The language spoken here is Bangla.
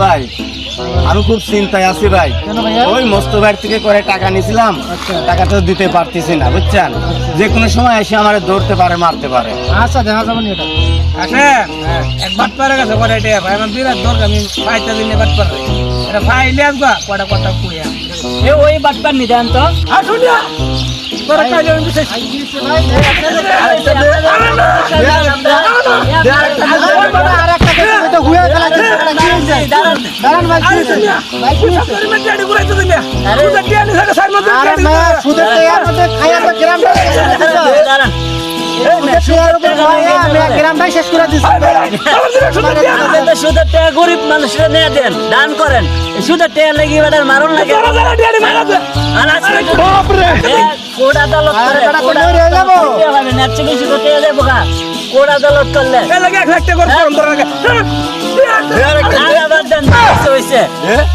ভাই আমি খুব চিন্তায় আছি ভাই ওই মস্ত বাড়ি থেকে করে টাকা নিয়েছিলাম আচ্ছা। টাকা তো দিতে পারতেছি না বুঝছেন যে কোনো সময় এসে আমার ধরতে পারে মারতে পারে আচ্ছা দেখা যাবে নি এটা আসে এক বাট পারে গেছে করে এটা ভাই আমার বিরাট দরকার আমি ফাইটা দিনে বাট পারে এটা ফাইলে আসবা কটা কথা কুইয়া এ ওই বাটপার নি তো আসুন না তোরা কাজ আমি বিশেষ দাঁড়ান। ভাই কি হয়েছে? ভাই কি হয়েছে? তোর মধ্যে আড়ি ঘুরাইতে দিন না তুই টিয়ানি থাকে সার মধ্যে আরে না সুদের টাকার মধ্যে খাইয়া তো গ্রামটা দাঁড়ান সুদের টাকা গরিব মানুষরা নিয়ে দেন দান করেন। সুদের টাকা লেগে বেটার মারণ লাগে কোর্ট আদালত করে করলে। এক লাখ টাকা হয়েছে, হয়েছে।